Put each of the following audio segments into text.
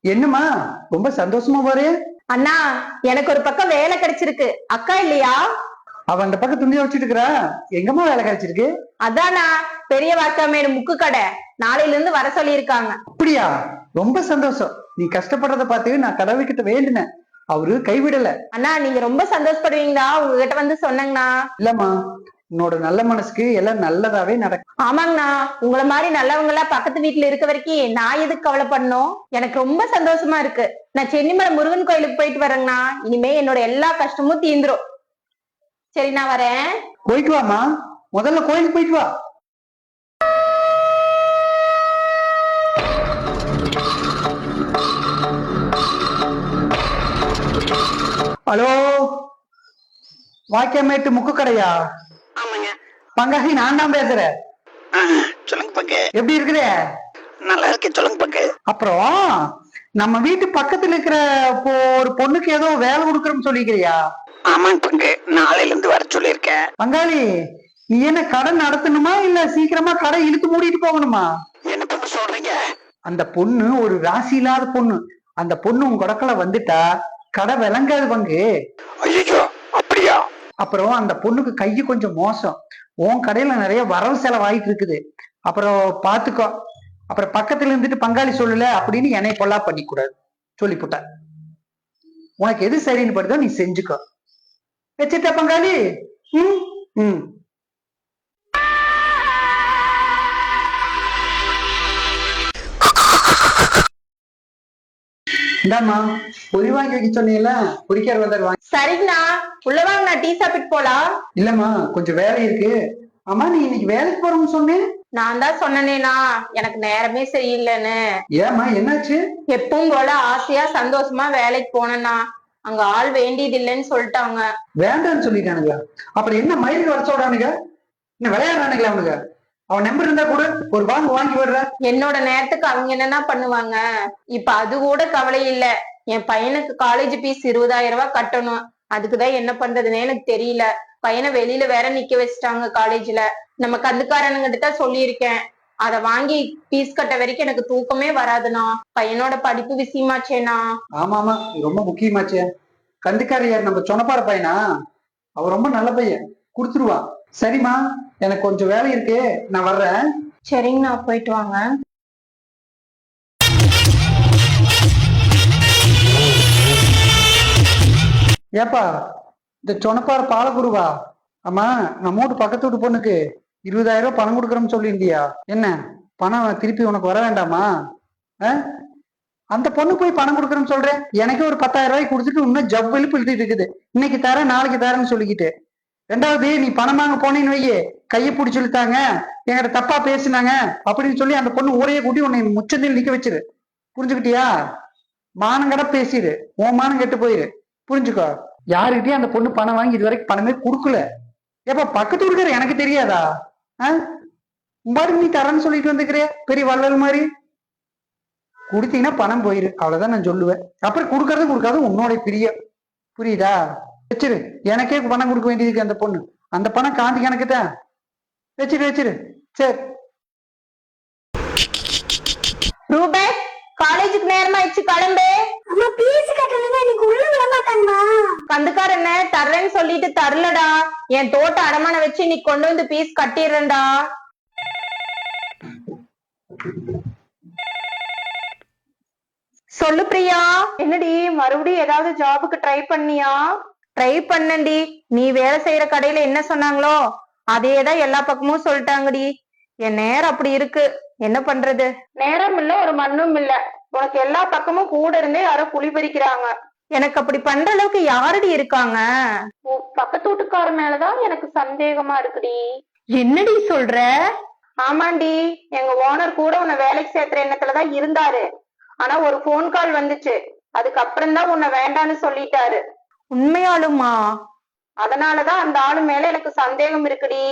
என்னம்மா ரொம்ப சந்தோஷமா போறே? அண்ணா எனக்கு ஒரு பக்கம் வேலை கிடைச்சிருக்கு. அக்கா இல்லையா? அவ அந்த பக்கம் துணியை வச்சுட்டு இருக்கிறா. எங்கம்மா வேலை கிடைச்சிருக்கு? அதானா பெரிய வாக்காமேடு முக்கு கடை. நாளையில இருந்து வர சொல்லியிருக்காங்க. அப்படியா? ரொம்ப சந்தோஷம். நீ கஷ்டப்படுறத பார்த்து நான் கடவுள்கிட்ட வேண்டினேன். அவரு கைவிடல. அண்ணா நீங்க ரொம்ப சந்தோஷப்படுவீங்களா? உங்ககிட்ட வந்து சொன்னங்கண்ணா. இல்லம்மா. உன்னோட நல்ல மனசுக்கு எல்லாம் நல்லதாவே நடக்கும். ஆமாங்கண்ணா. உங்கள மாதிரி நல்லவங்க எல்லாம் பக்கத்து வீட்டுல இருக்க வரைக்கும் நான் எதுக்கு கவலைப்படணும்? எனக்கு ரொம்ப சந்தோஷமா இருக்கு. நான் சென்னிமலை முருகன் கோயிலுக்கு போயிட்டு வரேங்கண்ணா. இனிமே என்னோட எல்லா கஷ்டமும் தீந்துரும். சரி நான் வரேன். போயிட்டு வாமா முதல்ல கோயிலுக்கு போயிட்டு வா. ஹலோ? வாக்கியமேட்டு முக்கு கடையா பங்காளி நான் தான் பேசுறேன். சொல்லுங்க பங்கு. எப்படி இருக்கிற? நல்லா இருக்கேன் சொல்லுங்க பங்கு. அப்புறம் நம்ம வீட்டு பக்கத்துல இருக்கிற ஒரு பொண்ணுக்கு ஏதோ வேலை கொடுக்குறோம்னு சொல்லிக்கிறியா? ஆமாங்க பங்கு. நாளையில இருந்து வர சொல்லியிருக்கேன். பங்காளி நீ என்ன கடை நடத்தணுமா இல்ல சீக்கிரமா கடை இழுத்து மூடிட்டு போகணுமா? என்ன பங்கு சொல்றீங்க? அந்த பொண்ணு ஒரு ராசி இல்லாத பொண்ணு. அந்த பொண்ணு உங்க கொடக்கல வந்துட்டா கடை விளங்காது பங்கு. ஐயோ அப்புறம் அந்த பொண்ணுக்கு கையை கொஞ்சம் மோசம். உன் கடையில நிறைய வரவு செலவாயிட்டு இருக்குது. அப்புறம் பாத்துக்கோ. அப்புறம் பக்கத்துல இருந்துட்டு பங்காளி சொல்லல அப்படின்னு என்னை பொல்லா பண்ணிக்கூடாது. சொல்லிப்புட்டேன் உனக்கு எது சரின்னு படுதோ நீ செஞ்சுக்கோ. வச்சுட்ட பங்காளி? ம் ம். இந்தாம்மா பொரி வாங்கி வைக்க சொன்னீங்கல்ல பொரிக்கார வந்தார் வாங்கி சரிங்கண்ணா உள்ள வாங்க நான் டீ சாப்பிட்டு போலாம். இல்லம்மா கொஞ்சம் வேலை இருக்கு. அம்மா நீ இன்னைக்கு வேலைக்கு போறோம்னு சொன்னேன். நான் தான் சொன்னனேண்ணா எனக்கு நேரமே சரியில்லைன்னு. ஏம்மா என்னாச்சு? எப்பவும் போல ஆசையா சந்தோஷமா வேலைக்கு போனேண்ணா. அங்க ஆள் வேண்டியது இல்லைன்னு சொல்லிட்டாங்க. வேண்டாம்னு சொல்லிட்டானுங்க. அப்புறம் என்ன மயிலுக்கு வர சொல்றானுங்க? என்ன விளையாடுறானுங்களா அவனுங்க? அவன் நம்பர் இருந்தா கூட ஒரு வாங்க வாங்கி வர்ற என்னோட நேரத்துக்கு அவங்க என்னன்னா பண்ணுவாங்க? இப்ப அது கூட கவலை இல்ல. என் பையனுக்கு காலேஜ் ஃபீஸ் இருபதாயிரம் ரூபாய் கட்டணும். அதுக்குதான் என்ன பண்றதுன்னே எனக்கு தெரியல. பையனை வெளியில வேற நிக்க வச்சுட்டாங்க காலேஜ்ல நம்ம கந்துக்காரனுங்கிட்ட தான் சொல்லியிருக்கேன். அத வாங்கி ஃபீஸ் கட்ட வரைக்கும் எனக்கு தூக்கமே வராதுண்ணா. பையனோட படிப்பு விஷயமாச்சேண்ணா. ஆமா ஆமா. இது ரொம்ப முக்கியமாச்சே. கந்துக்காரியார் நம்ம சொன்னப்பார பையனா? அவன் ரொம்ப நல்ல பையன். கொடுத்துருவான் சரிம்மா எனக்கு கொஞ்சம் வேலை இருக்கு. நான் வர்றேன். சரிங்கண்ணா போயிட்டு வாங்க. ஏப்பா இந்த சொனப்பார பாலகுருவா ஆமா நம்ம வீட்டு பக்கத்து வீட்டு பொண்ணுக்கு இருபதாயிரம் ரூபாய் பணம் கொடுக்குறோம்னு சொல்லியிருந்தியா? என்ன பணம் திருப்பி உனக்கு வர வேண்டாமா? அந்த பொண்ணு போய் பணம் கொடுக்குறேன்னு சொல்றேன். எனக்கு ஒரு பத்தாயிரம் ரூபாய் கொடுத்துட்டு இன்னும் ஜவ்வெலுப்பு இழுத்துட்டு இருக்குது. இன்னைக்கு தரேன் நாளைக்கு தரேன்னு சொல்லிக்கிட்டு. ரெண்டாவது நீ பணம் வாங்க போனேன்னு வையே கையை பிடிச்சி இழுத்தாங்க. என்கிட்ட தப்பா பேசினாங்க. அப்படின்னு சொல்லி அந்த பொண்ணு ஊரையே கூட்டி உன்னை முச்சந்தில் நிக்க வச்சிரு. புரிஞ்சுக்கிட்டியா? மானங்கட பேசிடு உன் மானம் கெட்டு போயிரு. புரிஞ்சுக்கோ. யாருக்கிட்டயும் அந்த பொண்ணு பணம் வாங்கி இது வரைக்கும் பணமே கொடுக்கல. ஏப்பா பக்கத்து இருக்கிற எனக்கு தெரியாதா? ஆ? நீ தரேன்னு சொல்லிட்டு வந்துக்கிறிய பெரிய வள்ளல் மாதிரி? கொடுத்தீங்கன்னா பணம் போயிரு. அவ்வளவுதான் நான் சொல்லுவேன். அப்புறம் கொடுக்கறது கொடுக்காது உன்னோட பிரியம். புரியுதா? வச்சிரு. எனக்கே பணம் கொடுக்க வேண்டியதுக்கு அந்த பொண்ணு. அந்த பணம் காந்தி கணக்கு தான் வச்சிரு வச்சிரு. சரி. ரூபேஷ் காலேஜுக்கு நேரமாயிடுச்சு கிளம்பு. அம்மா பீஸ் கட்டணும்னா எனக்கு உள்ள விட மாட்டாங்கம்மா. கந்துக்காரண்ண தர்றேன்னு சொல்லிட்டு தரலடா. என் தோட்ட அடமான வச்சு நீ கொண்டு வந்து பீஸ் கட்டிடுறேன்டா சொல்லு பிரியா. என்னடி மறுபடியும் ஏதாவது ஜாபுக்கு ட்ரை பண்ணியா? ட்ரை பண்ணண்டி. நீ வேலை செய்யற கடையில என்ன சொன்னாங்களோ அதேதான் எல்லா பக்கமும் சொல்லிட்டாங்கடி. என் நேரம் அப்படி இருக்கு. என்ன பண்றது? நேரம் இல்ல ஒரு மண்ணும் இல்ல. உனக்கு எல்லா பக்கமும் கூட இருந்தே யாரோ குழி பறிக்கிறாங்க. எனக்கு அப்படி பண்ற அளவுக்கு யாரடி இருக்காங்க? பக்கத்து வீட்டுக்கார மேலதான் எனக்கு சந்தேகமா இருக்குடி. என்னடி சொல்ற? ஆமாண்டி. எங்க ஓனர் கூட உன்னை வேலைக்கு சேர்த்துற எண்ணத்துலதான் இருந்தாரு. ஆனா ஒரு ஃபோன் கால் வந்துச்சு. அதுக்கப்புறம் தான் உன்னை வேண்டான்னு சொல்லிட்டாரு. உண்மையாலுமா அதனாலதான் அந்த ஆளு மேல எனக்கு சந்தேகம் இருக்குடி.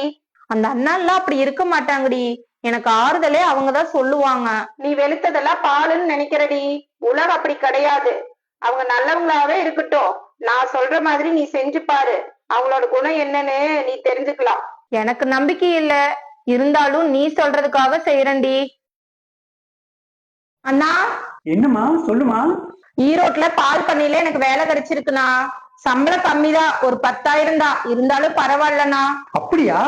அந்த அண்ணா எல்லாம் அப்படி இருக்க மாட்டாங்கடி. எனக்கு ஆறுதலே அவங்கதான் சொல்லுவாங்க. நீ வெளுத்ததெல்லாம் பாலுன்னு நினைக்கிறடி. உலகம் அப்படி கிடையாது. அவங்க நல்லவங்களாவே இருக்கட்டும். நான் சொல்ற மாதிரி நீ செஞ்சு பாரு. அவங்களோட குணம் என்னன்னு நீ தெரிஞ்சுக்கலாம். எனக்கு நம்பிக்கை இல்ல. இருந்தாலும் நீ சொல்றதுக்காக செய்யறேன்டி அண்ணா. என்னம்மா? சொல்லுமா ஈரோட்ல பால் பண்ணையில எனக்கு வேலை கிடைச்சிருக்குண்ணா. சம்பளம் கம்மிதான் ஒரு பத்தாயிரம் தான். இருந்தாலும் பரவாயில்லண்ணா. அப்படியா?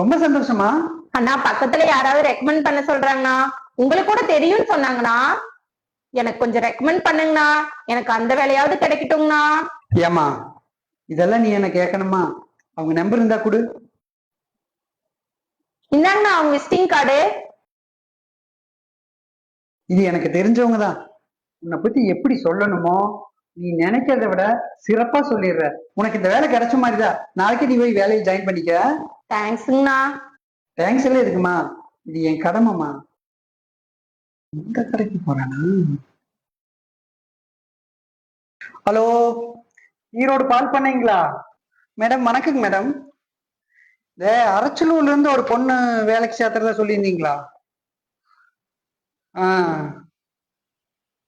ரொம்ப சந்தோஷமா? அண்ணா பக்கத்துல யாராவது ரெக்கமெண்ட் பண்ண சொல்றாங்கண்ணா. உங்களுக்கு கூட தெரியும்னு சொன்னாங்கண்ணா. எனக்கு கொஞ்சம் ரெக்கமெண்ட் பண்ணுங்கண்ணா. எனக்கு அந்த வேலையாவது கிடைக்கட்டுங்கண்ணா. ஏமா இதெல்லாம் நீ என்ன கேட்கணுமா? அவங்க நம்பர் இருந்தா கொடு. இந்தாங்கண்ணா அவங்க விசிட்டிங் கார்டு இது எனக்கு தெரிஞ்சவங்க தான். உன்னை பத்தி எப்படி சொல்லணுமோ நீ நினைக்கிறத விட சிறப்பா சொல்லிடுற. உனக்கு இந்த வேலை கிடைச்ச மாதிரிதான் நாளைக்கு நீ போய் வேலையை ஜாயின் பண்ணிக்க. தேங்க்ஸுங்கண்ணா தேங்க்ஸ் எல்லாம் இருக்குமா இது என் கடமைமா இந்த கடைக்கு போறானா? ஹலோ ஈரோடு பால் பண்ணீங்களா? மேடம் வணக்கங்க மேடம். இந்த அரச்சலூர்ல இருந்து ஒரு பொண்ணு வேலைக்கு சேர்த்துறதா சொல்லியிருந்தீங்களா? ஆ.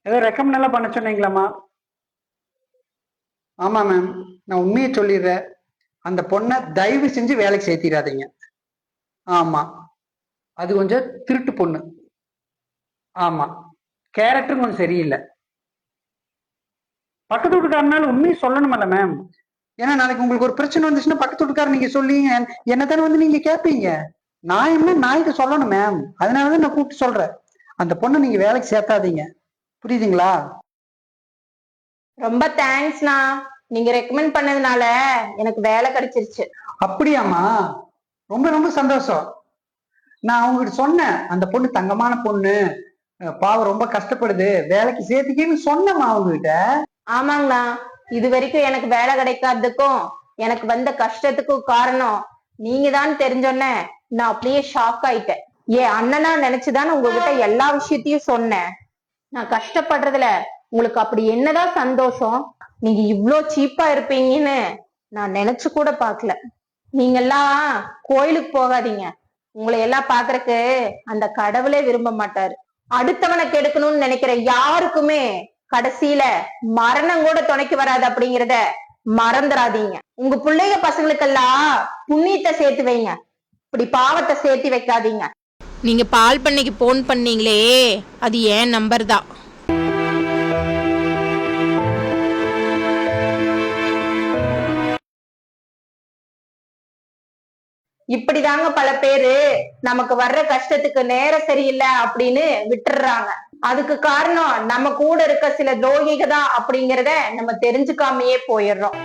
ஏதோ ரெக்கமெண்ட் எல்லாம் பண்ண சொன்னீங்களாம்மா. ஆமா மேம் நான் உண்மையை சொல்லிடுறேன். அந்த பொண்ணை தயவு செஞ்சு வேலைக்கு சேர்த்திடாதீங்க. ஆமா. அது கொஞ்சம் திருட்டு பொண்ணு. ஆமா. கேரக்டரும் கொஞ்சம் சரியில்லை. பக்கத்து வீட்டுக்காரனால உண்மையை சொல்லணுமல்ல மேம் ஏன்னா நாளைக்கு உங்களுக்கு ஒரு பிரச்சனை வந்துச்சுன்னா பக்கத்து வீட்டுக்காரர் நீங்க சொல்லீங்க என்ன தானே வந்து நீங்க கேட்பீங்க நான் என்ன நாய்க்கு சொல்லணும் மேம் அதனாலதான் நான் கூப்பிட்டு சொல்றேன். அந்த பொண்ணை நீங்க வேலைக்கு சேர்த்தாதீங்க. புரியுதுங்களா? ரொம்ப தேங்க்ஸ்ண்ணா நீங்க ரெக்கமெண்ட் பண்ணதுனால எனக்கு வேலை கிடைச்சிருச்சு. அப்படியாம்மா? ரொம்ப ரொம்ப சந்தோஷம். நான் அவங்ககிட்ட சொன்னேன் அந்த பொண்ணு தங்கமான பொண்ணு பாவம் ரொம்ப கஷ்டப்படுது வேலைக்கு சேர்த்துக்கன்னு சொன்னேம்மா அவங்ககிட்ட ஆமாங்கண்ணா. இது வரைக்கும் எனக்கு வேலை கிடைக்காததுக்கும் எனக்கு வந்த கஷ்டத்துக்கும் காரணம் நீங்க தான் தெரிஞ்சோன்னே நான் அப்படியே ஷாக் ஆயிட்டேன். ஏன் அண்ணனா நினைச்சுதான் உங்ககிட்ட எல்லா விஷயத்தையும் சொன்னேன். நான் கஷ்டப்படுறதுல உங்களுக்கு அப்படி என்னதான் சந்தோஷம்? நீங்க இவ்ளோ சீப்பா இருப்பீங்கன்னு நான் நினைச்சு கூட பார்க்கல. நீங்கெல்லாம் கோயிலுக்கு போகாதீங்க. உங்களை எல்லாம் பாக்குறதுக்கு அந்த கடவுளே விரும்ப மாட்டாரு. அடுத்தவனை கெடுக்கணும்னு நினைக்கிற யாருக்குமே கடைசியில மரணம் கூட துணைக்கு வராது அப்படிங்கிறத மறந்துடாதீங்க. உங்க பிள்ளைங்க பசங்களுக்கெல்லாம் புண்ணியத்தை சேர்த்து வைங்க. இப்படி பாவத்தை சேர்த்து வைக்காதீங்க. நீங்க பால் பண்ணைக்கு போன் பண்ணீங்களே அது ஏன் நம்பர் தான். இப்படிதாங்க பல பேரு நமக்கு வர்ற கஷ்டத்துக்கு நேரம் சரியில்லை அப்படின்னு விட்டுடுறாங்க அதுக்கு காரணம் நம்ம கூட இருக்க சில துரோகிக தான் அப்படிங்கறத நம்ம தெரிஞ்சுக்காமயே போயிடுறோம்.